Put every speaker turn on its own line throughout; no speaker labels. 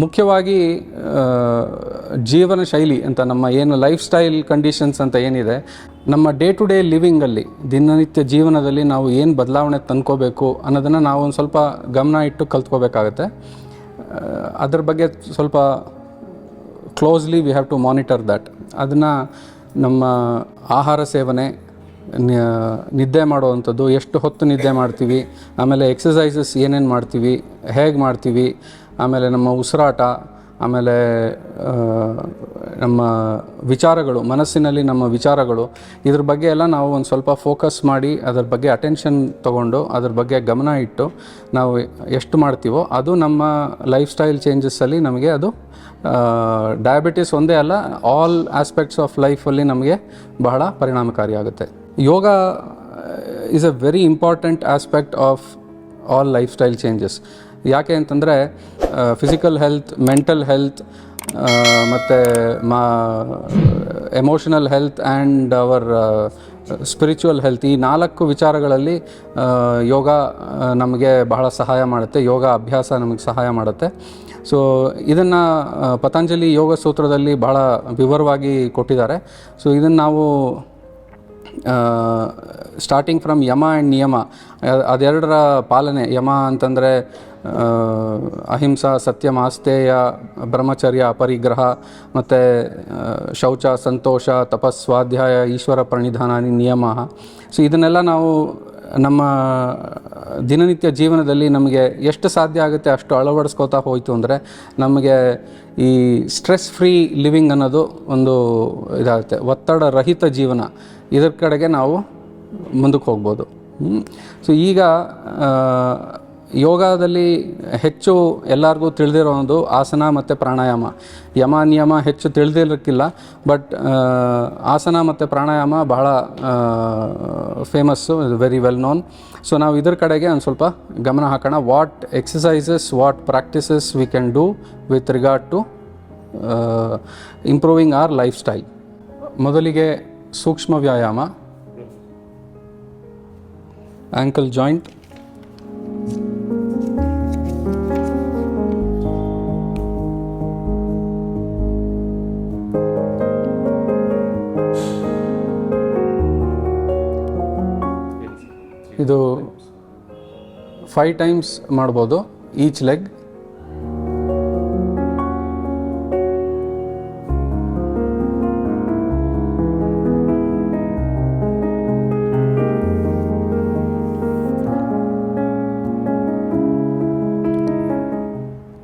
ಮುಖ್ಯವಾಗಿ ಜೀವನ ಶೈಲಿ ಅಂತ ನಮ್ಮ ಏನು ಲೈಫ್ ಸ್ಟೈಲ್ ಕಂಡೀಷನ್ಸ್ ಅಂತ ಏನಿದೆ, ನಮ್ಮ ಡೇ ಟು ಡೇ ಲಿವಿಂಗಲ್ಲಿ ದಿನನಿತ್ಯ ಜೀವನದಲ್ಲಿ ನಾವು ಏನು ಬದಲಾವಣೆ ತಂದ್ಕೋಬೇಕು ಅನ್ನೋದನ್ನು ನಾವು ಒಂದು ಸ್ವಲ್ಪ ಗಮನ ಇಟ್ಟು ಕಲ್ತ್ಕೋಬೇಕಾಗತ್ತೆ. ಅದ್ರ ಬಗ್ಗೆ ಸ್ವಲ್ಪ closely we have to monitor that ಅದನ್ನು ನಮ್ಮ ಆಹಾರ ಸೇವನೆ ನಿದ್ದೆ ಮಾಡುವಂಥದ್ದು, ಎಷ್ಟು ಹೊತ್ತು ನಿದ್ದೆ ಮಾಡ್ತೀವಿ, ಆಮೇಲೆ ಎಕ್ಸಸೈಸಸ್ ಏನೇನು ಮಾಡ್ತೀವಿ, ಹೇಗೆ ಮಾಡ್ತೀವಿ ಆಮೇಲೆ ನಮ್ಮ ಉಸಿರಾಟ, ಆಮೇಲೆ ನಮ್ಮ ವಿಚಾರಗಳು, ಮನಸ್ಸಿನಲ್ಲಿ ನಮ್ಮ ವಿಚಾರಗಳು, ಇದ್ರ ಬಗ್ಗೆ ಎಲ್ಲ ನಾವು ಒಂದು ಸ್ವಲ್ಪ ಫೋಕಸ್ ಮಾಡಿ, ಅದ್ರ ಬಗ್ಗೆ ಅಟೆನ್ಷನ್ ತಗೊಂಡು, ಅದ್ರ ಬಗ್ಗೆ ಗಮನ ಇಟ್ಟು ನಾವು ಎಷ್ಟು ಮಾಡ್ತೀವೋ ಅದು ನಮ್ಮ ಲೈಫ್ ಸ್ಟೈಲ್ ಚೇಂಜಸ್ಸಲ್ಲಿ ನಮಗೆ ಅದು ಡಯಾಬಿಟಿಸ್ ಒಂದೇ ಅಲ್ಲ ಆಲ್ ಆಸ್ಪೆಕ್ಟ್ಸ್ ಆಫ್ ಲೈಫಲ್ಲಿ ನಮಗೆ ಬಹಳ ಪರಿಣಾಮಕಾರಿಯಾಗುತ್ತೆ yoga is a very important aspect of all lifestyle changes ಯಾಕೆ ಅಂತಂದರೆ ಫಿಸಿಕಲ್ ಹೆಲ್ತ್ ಮೆಂಟಲ್ ಹೆಲ್ತ್ ಮತ್ತು ಮಾ emotional health and our spiritual health ಈ ನಾಲ್ಕು ವಿಚಾರಗಳಲ್ಲಿ ಯೋಗ ನಮಗೆ ಬಹಳ ಸಹಾಯ ಮಾಡುತ್ತೆ. ಯೋಗ ಅಭ್ಯಾಸ ನಮಗೆ ಸಹಾಯ ಮಾಡುತ್ತೆ. ಸೊ ಇದನ್ನು ಪತಂಜಲಿ ಯೋಗ ಸೂತ್ರದಲ್ಲಿ ಬಹಳ ವಿವರವಾಗಿ ಕೊಟ್ಟಿದ್ದಾರೆ. ಸೊ ಇದನ್ನು ನಾವು ಸ್ಟಾರ್ಟಿಂಗ್ ಫ್ರಮ್ ಯಮ ಆ್ಯಂಡ್ ನಿಯಮ ಅದೆರಡರ ಪಾಲನೆ. ಯಮ ಅಂತಂದರೆ ಅಹಿಂಸಾ, ಸತ್ಯ ಆಸ್ತೇಯ ಬ್ರಹ್ಮಚರ್ಯ, ಅಪರಿಗ್ರಹ, ಮತ್ತು ಶೌಚ, ಸಂತೋಷ, ತಪಸ್ವಾಧ್ಯಾಯ, ಈಶ್ವರ ಪ್ರಣಿಧಾನ, ನಿಯಮ. ಸೊ ಇದನ್ನೆಲ್ಲ ನಾವು ನಮ್ಮ ದಿನನಿತ್ಯ ಜೀವನದಲ್ಲಿ ನಮಗೆ ಎಷ್ಟು ಸಾಧ್ಯ ಆಗುತ್ತೆ ಅಷ್ಟು ಅಳವಡಿಸ್ಕೋತಾ ಹೋಯಿತು ಅಂದರೆ, ನಮಗೆ ಈ ಸ್ಟ್ರೆಸ್ ಫ್ರೀ ಲಿವಿಂಗ್ ಅನ್ನೋದು ಒಂದು ಇದಾಗುತ್ತೆ. ಒತ್ತಡ ರಹಿತ ಜೀವನ. ಇದರ ಕಡೆಗೆ ನಾವು ಮುಂದಕ್ಕೆ ಹೋಗ್ಬೋದು. ಸೊ ಈಗ ಯೋಗದಲ್ಲಿ ಹೆಚ್ಚು ಎಲ್ಲರಿಗೂ ತಿಳಿದಿರೋ ಒಂದು ಆಸನ ಮತ್ತು ಪ್ರಾಣಾಯಾಮ. ಯಮ, ನಿಯಮ ಹೆಚ್ಚು ತಿಳಿದಿರಕ್ಕಿಲ್ಲ ಬಟ್ ಆಸನ ಮತ್ತು ಪ್ರಾಣಾಯಾಮ ಬಹಳ famous very well known so ನಾವು ಇದ್ರ ಕಡೆಗೆ ಒಂದು ಸ್ವಲ್ಪ ಗಮನ ಹಾಕೋಣ. What exercises what practices we can do with regard to improving our lifestyle ಮೊದಲಿಗೆ ಸೂಕ್ಷ್ಮ ವ್ಯಾಯಾಮ. ಆ್ಯಂಕಲ್ ಜಾಯಿಂಟ್ ಇದು ಫೈವ್ ಟೈಮ್ಸ್ ಮಾಡ್ಬೋದು each leg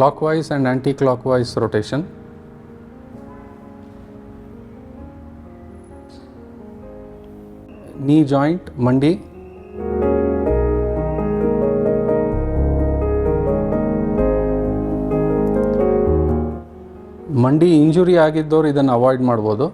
clockwise and anti-clockwise rotation. Knee joint, mandi. ಮಂಡಿ ಇಂಜುರಿ ಆಗಿದ್ದವರು ಇದನ್ನು ಅವಾಯ್ಡ್ ಮಾಡ್ಬೋದು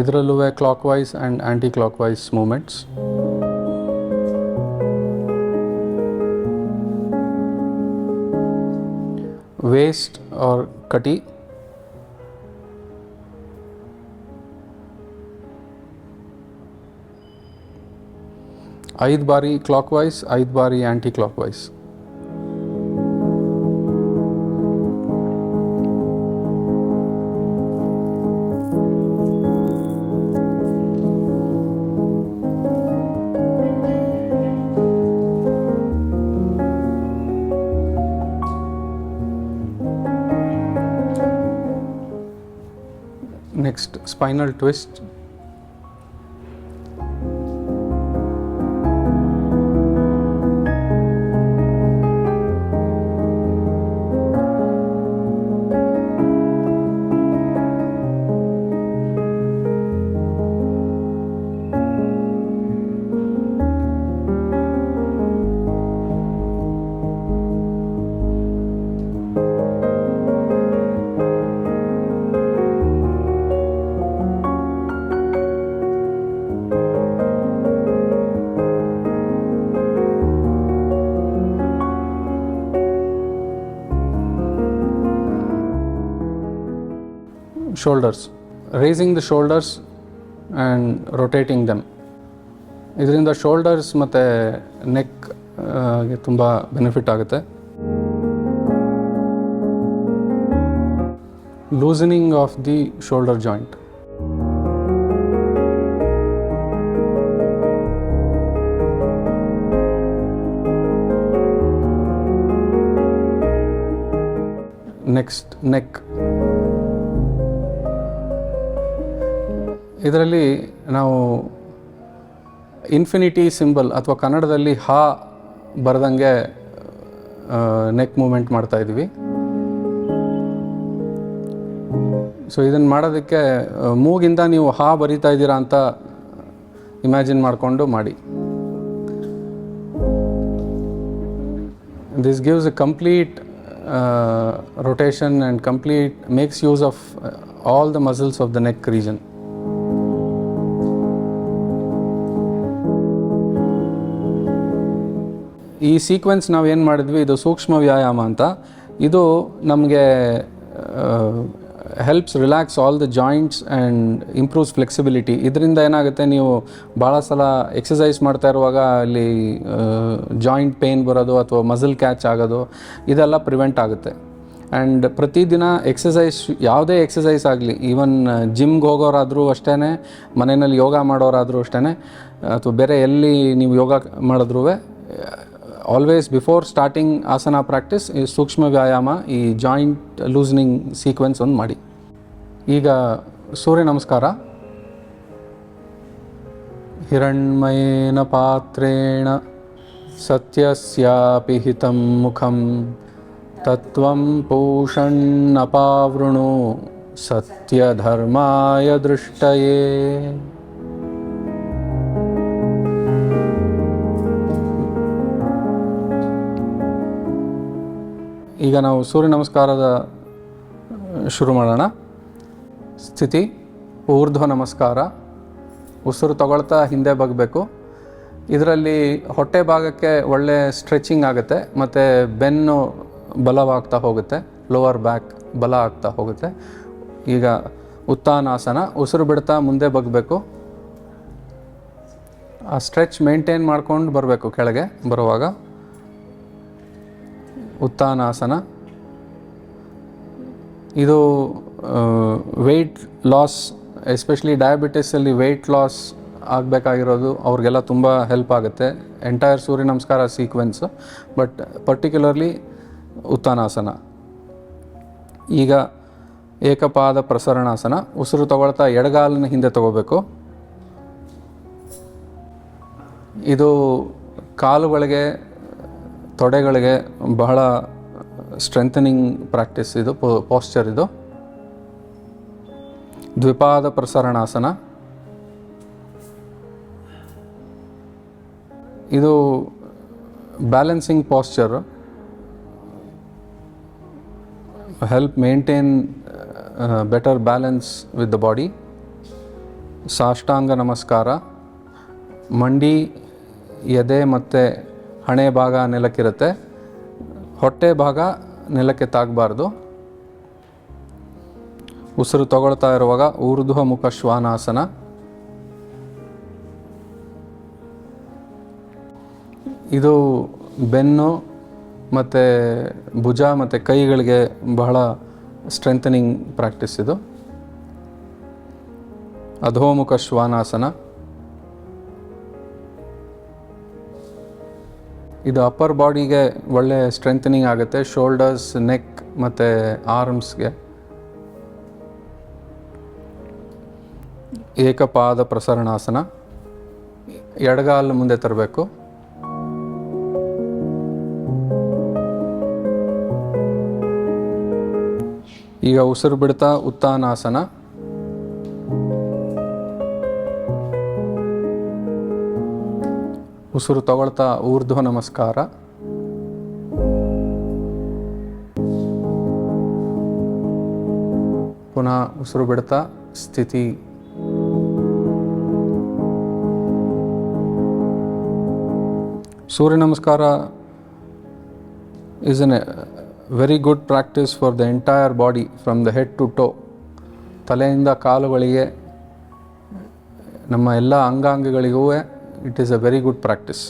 ಇದರಲ್ಲೂ clockwise and anticlockwise movements waist or ಕಟಿ ಐದು ಬಾರಿ ಕ್ಲಾಕ್ ವೈಸ್ ಐದು ಬಾರಿ anticlockwise Next, spinal twist. Shoulders. Raising the shoulders and rotating them. ಇದರಿಂದ ಶೋಲ್ಡರ್ಸ್ ಮತ್ತು ನೆಕ್ಗೆ ತುಂಬ ಬೆನಿಫಿಟ್ ಆಗುತ್ತೆ. Loosening of the shoulder joint next neck ಇದರಲ್ಲಿ ನಾವು ಇನ್ಫಿನಿಟಿ ಸಿಂಬಲ್ ಅಥವಾ ಕನ್ನಡದಲ್ಲಿ ಹಾ ಬರೆದಂಗೆ ನೆಕ್ ಮೂಮೆಂಟ್ ಮಾಡ್ತಾ ಇದ್ವಿ ಸೊ ಇದನ್ನು ಮಾಡೋದಕ್ಕೆ ಮೂಗಿಂದ ನೀವು ಹಾ ಬರಿತಾ ಇದ್ದೀರಾ ಅಂತ ಇಮ್ಯಾಜಿನ್ ಮಾಡಿಕೊಂಡು ಮಾಡಿ. This gives a complete rotation and complete makes use of all the muscles of the neck the ಈ ಸೀಕ್ವೆನ್ಸ್ ನಾವು ಏನು ಮಾಡಿದ್ವಿ? ಇದು ಸೂಕ್ಷ್ಮ ವ್ಯಾಯಾಮ ಅಂತ. ಇದು ನಮಗೆ helps relax all the joints and improves flexibility ಇದರಿಂದ ಏನಾಗುತ್ತೆ? ನೀವು ಭಾಳ ಸಲ ಎಕ್ಸಸೈಸ್ ಮಾಡ್ತಾ ಇರುವಾಗ ಅಲ್ಲಿ ಜಾಯಿಂಟ್ ಪೇನ್ ಬರೋದು ಅಥವಾ ಮಸಲ್ ಕ್ಯಾಚ್ ಆಗೋದು, ಇದೆಲ್ಲ ಪ್ರಿವೆಂಟ್ ಆಗುತ್ತೆ. ಆ್ಯಂಡ್ ಪ್ರತಿದಿನ ಎಕ್ಸಸೈಸ್ ಯಾವುದೇ ಎಕ್ಸಸೈಸ್ ಆಗಲಿ ಈವನ್ ಜಿಮ್ಗೆ ಹೋಗೋರಾದರೂ ಅಷ್ಟೇ ಮನೆಯಲ್ಲಿ ಯೋಗ ಮಾಡೋರಾದರೂ ಅಷ್ಟೇ ಅಥವಾ ಬೇರೆ ಎಲ್ಲಿ ನೀವು ಯೋಗ ಮಾಡಿದ್ರೂ always before starting asana practice ಈ ಸೂಕ್ಷ್ಮ ವ್ಯಾಯಾಮ, ಈ ಜಾಯಿಂಟ್ ಲೂಸ್ನಿಂಗ್ ಸೀಕ್ವೆನ್ಸ್ ಒಂದು ಮಾಡಿ. ಈಗ ಸೂರ್ಯ ನಮಸ್ಕಾರ. ಹಿರಣ್ಮಯೇನ ಪಾತ್ರೇಣ ಸತ್ಯಸ್ಯಾಪಿ ಹಿತಂ ಮುಖಂ ತತ್ವಂ ಪೂಷಣ್ಣಪಾವೃಣು ಸತ್ಯಧರ್ಮಾಯ ದೃಷ್ಟಯೇ. ಈಗ ನಾವು ಸೂರ್ಯ ನಮಸ್ಕಾರದ ಶುರು ಮಾಡೋಣ. ಸ್ಥಿತಿ, ಊರ್ಧ್ವ ನಮಸ್ಕಾರ. ಉಸಿರು ತಗೊಳ್ತಾ ಹಿಂದೆ ಬಗ್ಬೇಕು. ಇದರಲ್ಲಿ ಹೊಟ್ಟೆ ಭಾಗಕ್ಕೆ ಒಳ್ಳೆ ಸ್ಟ್ರೆಚಿಂಗ್ ಆಗುತ್ತೆ, ಮತ್ತು ಬೆನ್ನು ಬಲವಾಗ್ತಾ ಹೋಗುತ್ತೆ, ಲೋವರ್ ಬ್ಯಾಕ್ ಬಲ ಆಗ್ತಾ ಹೋಗುತ್ತೆ. ಈಗ ಉತ್ತಾನಾಸನ, ಉಸಿರು ಬಿಡ್ತಾ ಮುಂದೆ ಬಗ್ಬೇಕು. ಆ ಸ್ಟ್ರೆಚ್ ಮೇಂಟೈನ್ ಮಾಡ್ಕೊಂಡು ಬರಬೇಕು ಕೆಳಗೆ ಬರುವಾಗ. ಉತ್ಥಾನಾಸನ ಇದು ವೆಯ್ಟ್ ಲಾಸ್ ಎಸ್ಪೆಷಲಿ ಡಯಾಬಿಟಿಸಲ್ಲಿ ವೆಯ್ಟ್ ಲಾಸ್ ಆಗಬೇಕಾಗಿರೋದು ಅವ್ರಿಗೆಲ್ಲ ತುಂಬ ಹೆಲ್ಪ್ ಆಗುತ್ತೆ. ಎಂಟೈರ್ ಸೂರ್ಯ ನಮಸ್ಕಾರ ಸೀಕ್ವೆನ್ಸ್ ಬಟ್ ಪರ್ಟಿಕ್ಯುಲರ್ಲಿ ಉತ್ಥಾನಾಸನ ಈಗ ಏಕಪಾದ ಪ್ರಸರಣಾಸನ, ಉಸಿರು ತಗೊಳ್ತಾ ಎಡಗಾಲನ್ನ ಹಿಂದೆ ತಗೋಬೇಕು. ಇದು ಕಾಲುಗಳಿಗೆ ತೊಡೆಗಳಿಗೆ ಬಹಳ ಸ್ಟ್ರೆಂಥನಿಂಗ್ ಪ್ರಾಕ್ಟೀಸ್ ಇದು ಪೋಸ್ಚರ್ ಇದು. ದ್ವಿಪಾದ ಪ್ರಸರಣಾಸನ. ಇದು balancing posture help maintain better balance with the body ಸಾಷ್ಟಾಂಗ ನಮಸ್ಕಾರ. ಮಂಡಿ, ಎದೆ ಮತ್ತು ಹಣೆ ಭಾಗ ನೆಲಕ್ಕಿರುತ್ತೆ. ಹೊಟ್ಟೆ ಭಾಗ ನೆಲಕ್ಕೆ ತಾಗಬಾರ್ದು. ಉಸಿರು ತಗೊಳ್ತಾ ಇರುವಾಗ ಊರ್ಧ್ವ ಮುಖ ಶ್ವಾನಾಸನ. ಇದು ಬೆನ್ನು ಮತ್ತು ಭುಜ ಮತ್ತು ಕೈಗಳಿಗೆ ಬಹಳ ಸ್ಟ್ರೆಂಥನಿಂಗ್ ಪ್ರಾಕ್ಟೀಸ್ ಇದು. ಅಧೋಮುಖ ಶ್ವಾನಾಸನ. ಇದು ಅಪ್ಪರ್ ಬಾಡಿಗೆ ಒಳ್ಳೆ ಸ್ಟ್ರೆಂಥನಿಂಗ್ ಆಗುತ್ತೆ ಶೋಲ್ಡರ್ಸ್ ನೆಕ್ ಮತ್ತು ಆರ್ಮ್ಸ್ಗೆ ಏಕಪಾದ ಪ್ರಸರಣಾಸನ. ಎಡಗಾಲು ಮುಂದೆ ತರಬೇಕು. ಈಗ ಉಸಿರು ಬಿಡ್ತಾ ಉತ್ಥಾನಾಸನ ಉಸಿರು ತಗೊಳ್ತಾ ಊರ್ಧ್ವ ನಮಸ್ಕಾರ. ಪುನಃ ಉಸಿರು ಬಿಡ್ತಾ ಸ್ಥಿತಿ. Surya Namaskar is an a very good practice for the entire body from the head to toe. ತಲೆಯಿಂದ ಕಾಲುಗಳಿಗೆ ನಮ್ಮ ಎಲ್ಲ ಅಂಗಾಂಗಗಳಿಗೂ it is a very good practice